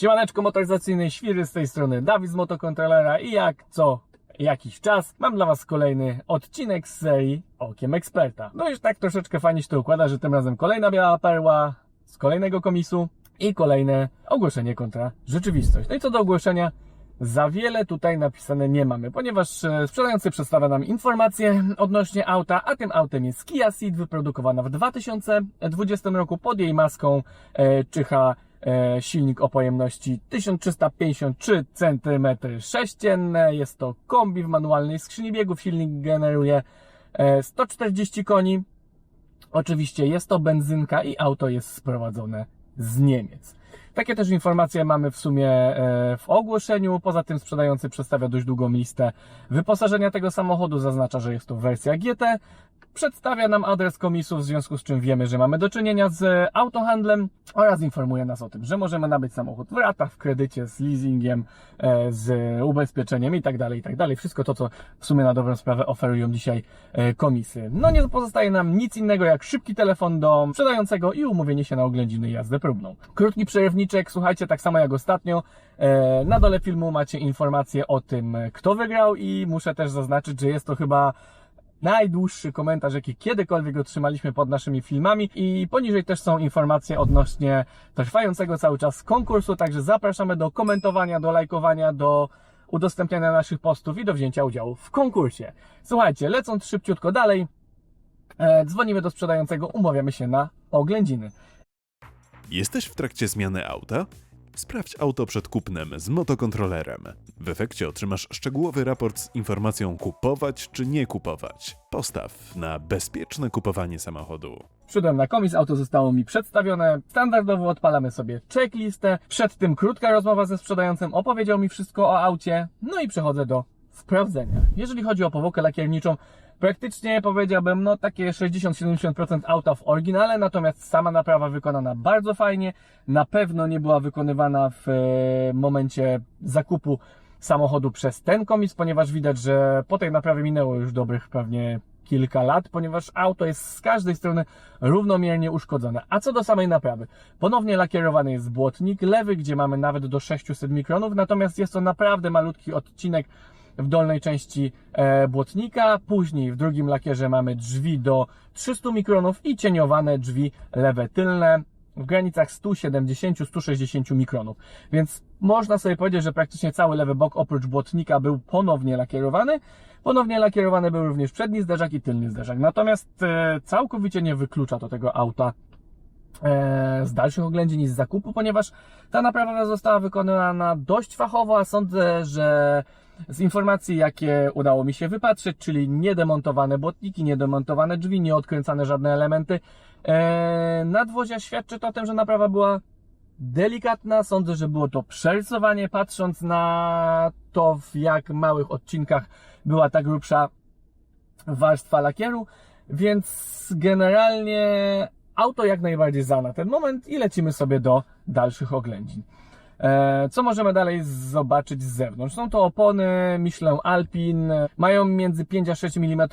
Siemaneczko motoryzacyjnej świry z tej strony Dawid z Motokontrolera i jak co jakiś czas mam dla Was kolejny odcinek z serii Okiem Eksperta. No już tak troszeczkę fajnie się to układa, że tym razem kolejna biała perła z kolejnego komisu i kolejne ogłoszenie kontra rzeczywistość. No i co do ogłoszenia, za wiele tutaj napisane nie mamy, ponieważ e, sprzedający przedstawia nam informacje odnośnie auta, a tym autem jest Kia Ceed wyprodukowana w 2020 roku pod jej maską e, czyha silnik o pojemności 1353 cm3. Jest to kombi w manualnej skrzyni biegów. Silnik generuje e, 140 koni. Oczywiście jest to benzynka i auto jest sprowadzone z Niemiec. Takie też informacje mamy w sumie e, w ogłoszeniu. Poza tym sprzedający przedstawia dość długą listę wyposażenia tego samochodu. Zaznacza, że jest to wersja GT. Przedstawia nam adres komisu, w związku z czym wiemy, że mamy do czynienia z autohandlem oraz informuje nas o tym, że możemy nabyć samochód w ratach, w kredycie, z leasingiem, e, z ubezpieczeniem i tak dalej, i tak. Wszystko to, co w sumie na dobrą sprawę oferują dzisiaj e, komisy. No nie pozostaje nam nic innego jak szybki telefon do sprzedającego i umówienie się na oględziny jazdę próbną. Krótki słuchajcie, tak samo jak ostatnio. E, Na dole filmu macie informacje o tym, kto wygrał i muszę też zaznaczyć, że jest to chyba najdłuższy komentarz, jaki kiedykolwiek otrzymaliśmy pod naszymi filmami i poniżej też są informacje odnośnie trwającego cały czas konkursu, także zapraszamy do komentowania, do lajkowania, do udostępniania naszych postów i do wzięcia udziału w konkursie. Słuchajcie, lecąc szybciutko dalej, e, dzwonimy do sprzedającego, umawiamy się na oględziny. Jesteś w trakcie zmiany auta? Sprawdź auto przed kupnem z motokontrolerem. W efekcie otrzymasz szczegółowy raport z informacją kupować czy nie kupować. Postaw na bezpieczne kupowanie samochodu. Przyszedłem na komis, auto zostało mi przedstawione. Standardowo odpalamy sobie checklistę. Przed tym krótka rozmowa ze sprzedającym opowiedział mi wszystko o aucie. No i przechodzę do sprawdzenia. Jeżeli chodzi o powłokę lakierniczą, praktycznie powiedziałbym, no takie 60-70% auta w oryginale, natomiast sama naprawa wykonana bardzo fajnie. Na pewno nie była wykonywana w e, momencie zakupu samochodu przez ten komis, ponieważ widać, że po tej naprawie minęło już dobrych pewnie kilka lat, ponieważ auto jest z każdej strony równomiernie uszkodzone. A co do samej naprawy, ponownie lakierowany jest błotnik lewy, gdzie mamy nawet do 600 mikronów, natomiast jest to naprawdę malutki odcinek w dolnej części e, błotnika. Później w drugim lakierze mamy drzwi do 300 mikronów i cieniowane drzwi lewe tylne w granicach 170-160 mikronów. Więc można sobie powiedzieć, że praktycznie cały lewy bok oprócz błotnika był ponownie lakierowany. Ponownie lakierowany był również przedni zderzak i tylny zderzak. Natomiast e, całkowicie nie wyklucza to tego auta e, z dalszych oględzin i z zakupu, ponieważ ta naprawa została wykonana dość fachowo, a sądzę, że z informacji, jakie udało mi się wypatrzeć, czyli niedemontowane błotniki, niedemontowane drzwi, nieodkręcane żadne elementy, e, nadwozia świadczy to o tym, że naprawa była delikatna. Sądzę, że było to przerysowanie, patrząc na to, w jak małych odcinkach była ta grubsza warstwa lakieru, więc generalnie auto jak najbardziej za na ten moment i lecimy sobie do dalszych oględzin. E, Co możemy dalej zobaczyć z zewnątrz? Są to opony Michelin Alpine, mają między 5 a 6 mm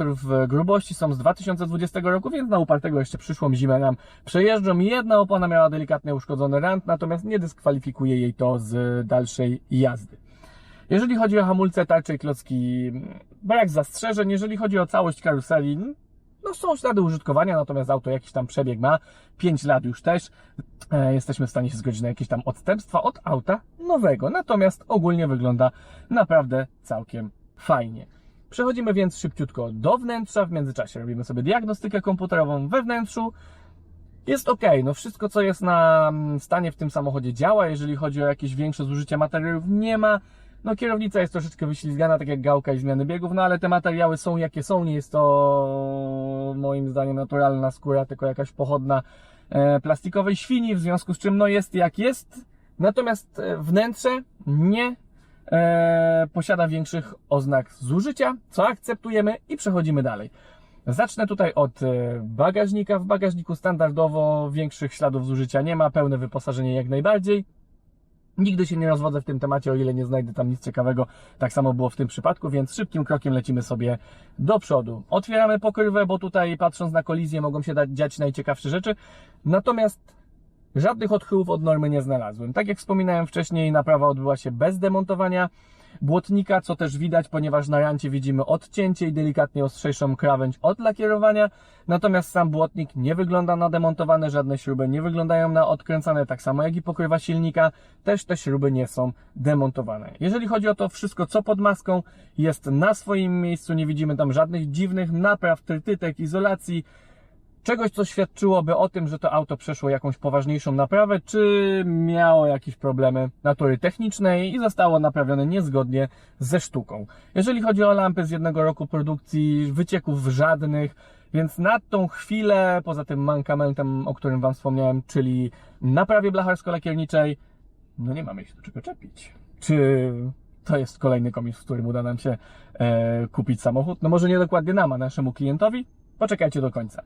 grubości, są z 2020 roku, więc na upartego jeszcze przyszłą zimę nam przejeżdżą. Jedna opona miała delikatnie uszkodzony rant, natomiast nie dyskwalifikuje jej to z dalszej jazdy. Jeżeli chodzi o hamulce, tarcze i klocki, brak zastrzeżeń. Jeżeli chodzi o całość karuseli, no są ślady użytkowania, natomiast auto jakiś tam przebieg ma, 5 lat już też. E, jesteśmy w stanie się zgodzić na jakieś tam odstępstwa od auta nowego, natomiast ogólnie wygląda naprawdę całkiem fajnie. Przechodzimy więc szybciutko do wnętrza, w międzyczasie robimy sobie diagnostykę komputerową we wnętrzu. Jest ok, no wszystko co jest na mm, stanie w tym samochodzie działa, jeżeli chodzi o jakieś większe zużycie materiałów nie ma. No kierownica jest troszeczkę wyślizgana, tak jak gałka i zmiany biegów, no ale te materiały są jakie są, nie jest to moim zdaniem naturalna skóra, tylko jakaś pochodna e, plastikowej świni, w związku z czym no jest jak jest. Natomiast e, wnętrze nie e, posiada większych oznak zużycia, co akceptujemy i przechodzimy dalej. Zacznę tutaj od e, bagażnika. W bagażniku standardowo większych śladów zużycia nie ma, pełne wyposażenie jak najbardziej. Nigdy się nie rozwodzę w tym temacie, o ile nie znajdę tam nic ciekawego. Tak samo było w tym przypadku, więc szybkim krokiem lecimy sobie do przodu. Otwieramy pokrywę, bo tutaj patrząc na kolizję mogą się dziać najciekawsze rzeczy. Natomiast Żadnych odchyłów od normy nie znalazłem. Tak jak wspominałem wcześniej, naprawa odbyła się bez demontowania błotnika, co też widać, ponieważ na rancie widzimy odcięcie i delikatnie ostrzejszą krawędź od lakierowania, natomiast sam błotnik nie wygląda na demontowany, żadne śruby nie wyglądają na odkręcane, tak samo jak i pokrywa silnika, też te śruby nie są demontowane. Jeżeli chodzi o to wszystko, co pod maską, jest na swoim miejscu, nie widzimy tam żadnych dziwnych napraw, trytytek, izolacji, czegoś, co świadczyłoby o tym, że to auto przeszło jakąś poważniejszą naprawę, czy miało jakieś problemy natury technicznej i zostało naprawione niezgodnie ze sztuką. Jeżeli chodzi o lampy z jednego roku produkcji, wycieków żadnych, więc na tą chwilę, poza tym mankamentem, o którym Wam wspomniałem, czyli naprawie blacharsko-lakierniczej, no nie mamy się do czego czepić. Czy to jest kolejny komis, w którym uda nam się e, kupić samochód? No może nie dokładnie nam, a naszemu klientowi? Poczekajcie do końca.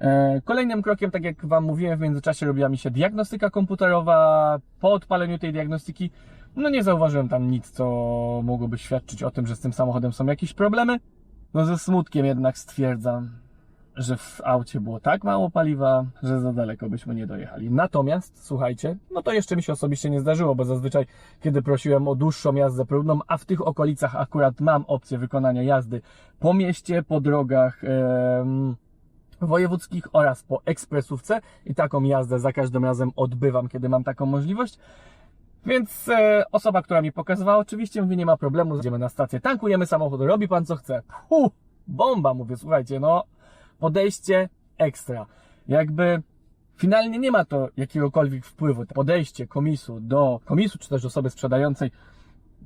E, Kolejnym krokiem, tak jak Wam mówiłem, w międzyczasie robiła mi się diagnostyka komputerowa. Po odpaleniu tej diagnostyki, no nie zauważyłem tam nic, co mogłoby świadczyć o tym, że z tym samochodem są jakieś problemy. No ze smutkiem jednak stwierdzam, że w aucie było tak mało paliwa, że za daleko byśmy nie dojechali. Natomiast, słuchajcie, no to jeszcze mi się osobiście nie zdarzyło, bo zazwyczaj, kiedy prosiłem o dłuższą jazdę próbną, a w tych okolicach akurat mam opcję wykonania jazdy po mieście, po drogach, em, wojewódzkich oraz po ekspresówce i taką jazdę za każdym razem odbywam, kiedy mam taką możliwość. Więc e, osoba, która mi pokazywała, oczywiście mówi, nie ma problemu, idziemy na stację, tankujemy samochód, robi pan co chce. Puh, bomba, mówię, słuchajcie, no podejście ekstra. Jakby finalnie nie ma to jakiegokolwiek wpływu, podejście komisu do komisu, czy też osoby sprzedającej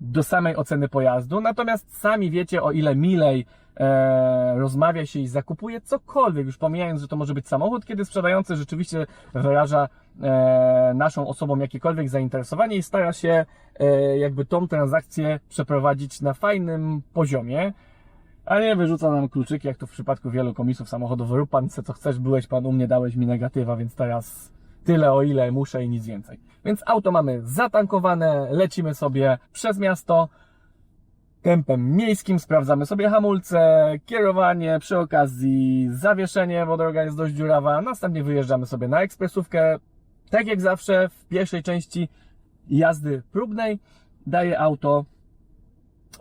do samej oceny pojazdu, natomiast sami wiecie o ile milej e, rozmawia się i zakupuje cokolwiek, już pomijając, że to może być samochód, kiedy sprzedający rzeczywiście wyraża e, naszą osobą jakiekolwiek zainteresowanie i stara się e, jakby tą transakcję przeprowadzić na fajnym poziomie, a nie wyrzuca nam kluczyki, jak to w przypadku wielu komisów samochodów. Rób pan co chcesz, byłeś pan u mnie, dałeś mi negatywa, więc teraz tyle o ile muszę i nic więcej. Więc auto mamy zatankowane, lecimy sobie przez miasto tempem miejskim, sprawdzamy sobie hamulce, kierowanie, przy okazji zawieszenie, bo droga jest dość dziurawa. Następnie wyjeżdżamy sobie na ekspresówkę. Tak jak zawsze w pierwszej części jazdy próbnej daję auto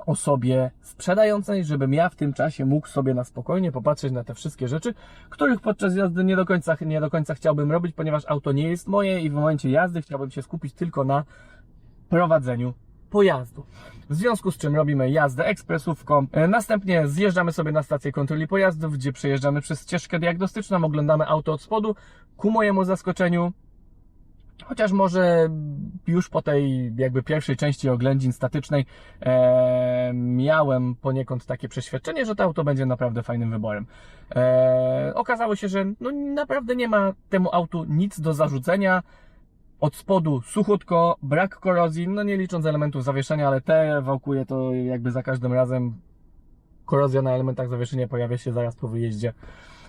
osobie sprzedającej, żebym ja w tym czasie mógł sobie na spokojnie popatrzeć na te wszystkie rzeczy, których podczas jazdy nie do końca, nie do końca chciałbym robić, ponieważ auto nie jest moje i w momencie jazdy chciałbym się skupić tylko na prowadzeniu pojazdu. W związku z czym robimy jazdę ekspresówką. E, Następnie zjeżdżamy sobie na stację kontroli pojazdów, gdzie przejeżdżamy przez ścieżkę diagnostyczną, oglądamy auto od spodu. Ku mojemu zaskoczeniu Chociaż może już po tej jakby pierwszej części oględzin statycznej e, miałem poniekąd takie przeświadczenie, że to auto będzie naprawdę fajnym wyborem. E, okazało się, że no, naprawdę nie ma temu autu nic do zarzucenia. Od spodu suchutko, brak korozji, no nie licząc elementów zawieszenia, ale te wałkuje to jakby za każdym razem korozja na elementach zawieszenia pojawia się zaraz po wyjeździe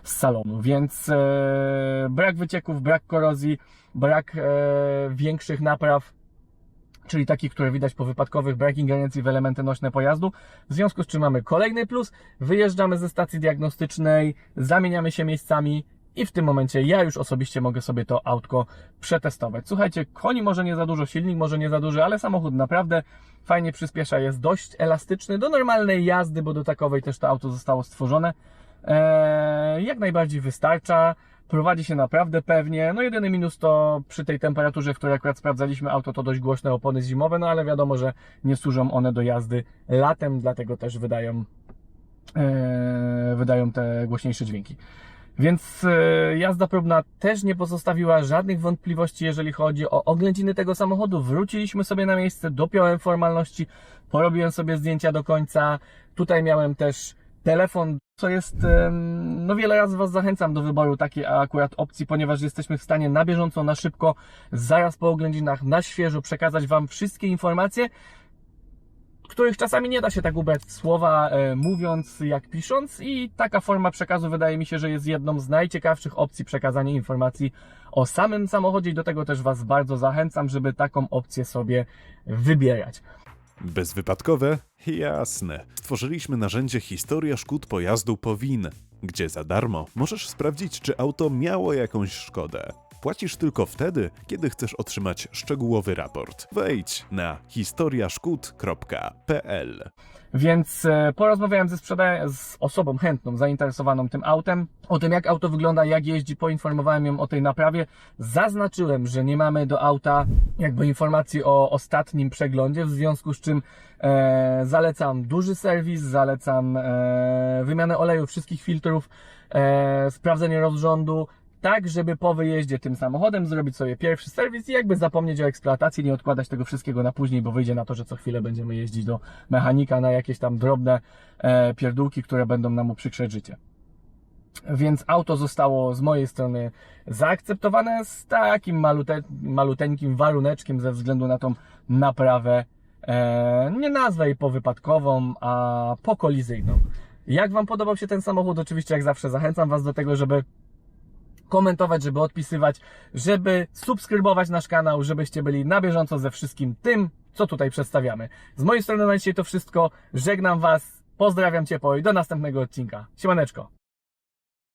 z salonu, więc e, brak wycieków, brak korozji, brak e, większych napraw, czyli takich, które widać po wypadkowych, brak ingerencji w elementy nośne pojazdu. W związku z czym mamy kolejny plus, wyjeżdżamy ze stacji diagnostycznej, zamieniamy się miejscami i w tym momencie ja już osobiście mogę sobie to autko przetestować. Słuchajcie, koni może nie za dużo, silnik może nie za duży, ale samochód naprawdę fajnie przyspiesza, jest dość elastyczny do normalnej jazdy, bo do takowej też to auto zostało stworzone. Eee, jak najbardziej wystarcza. Prowadzi się naprawdę pewnie. No jedyny minus to przy tej temperaturze, w której akurat sprawdzaliśmy auto, to dość głośne opony zimowe, no ale wiadomo, że nie służą one do jazdy latem, dlatego też wydają, eee, wydają te głośniejsze dźwięki. Więc e, jazda próbna też nie pozostawiła żadnych wątpliwości, jeżeli chodzi o oględziny tego samochodu. Wróciliśmy sobie na miejsce, dopiąłem formalności, porobiłem sobie zdjęcia do końca. Tutaj miałem też telefon, co jest, no wiele razy Was zachęcam do wyboru takiej akurat opcji, ponieważ jesteśmy w stanie na bieżąco, na szybko, zaraz po oględzinach, na świeżo przekazać Wam wszystkie informacje, których czasami nie da się tak ubrać w słowa, e, mówiąc jak pisząc i taka forma przekazu wydaje mi się, że jest jedną z najciekawszych opcji przekazania informacji o samym samochodzie i do tego też Was bardzo zachęcam, żeby taką opcję sobie wybierać. Bezwypadkowe? Jasne. Stworzyliśmy narzędzie Historia szkód pojazdu Powin, gdzie za darmo możesz sprawdzić, czy auto miało jakąś szkodę. Płacisz tylko wtedy, kiedy chcesz otrzymać szczegółowy raport. Wejdź na historiaszkód.pl. Więc e, porozmawiałem ze sprzeda- z osobą chętną, zainteresowaną tym autem, o tym jak auto wygląda, jak jeździ, poinformowałem ją o tej naprawie. Zaznaczyłem, że nie mamy do auta jakby informacji o ostatnim przeglądzie, w związku z czym e, zalecam duży serwis, zalecam e, wymianę oleju, wszystkich filtrów, e, sprawdzenie rozrządu, tak, żeby po wyjeździe tym samochodem zrobić sobie pierwszy serwis i jakby zapomnieć o eksploatacji, nie odkładać tego wszystkiego na później, bo wyjdzie na to, że co chwilę będziemy jeździć do mechanika na jakieś tam drobne e, pierdółki, które będą nam uprzykrzać życie. Więc auto zostało z mojej strony zaakceptowane z takim malute, maluteńkim waruneczkiem ze względu na tą naprawę, e, nie nazwę jej powypadkową, a pokolizyjną. Jak Wam podobał się ten samochód? Oczywiście jak zawsze zachęcam Was do tego, żeby komentować, żeby odpisywać, żeby subskrybować nasz kanał, żebyście byli na bieżąco ze wszystkim tym, co tutaj przedstawiamy. Z mojej strony na dzisiaj to wszystko. Żegnam Was, pozdrawiam ciepło i do następnego odcinka. Siemaneczko.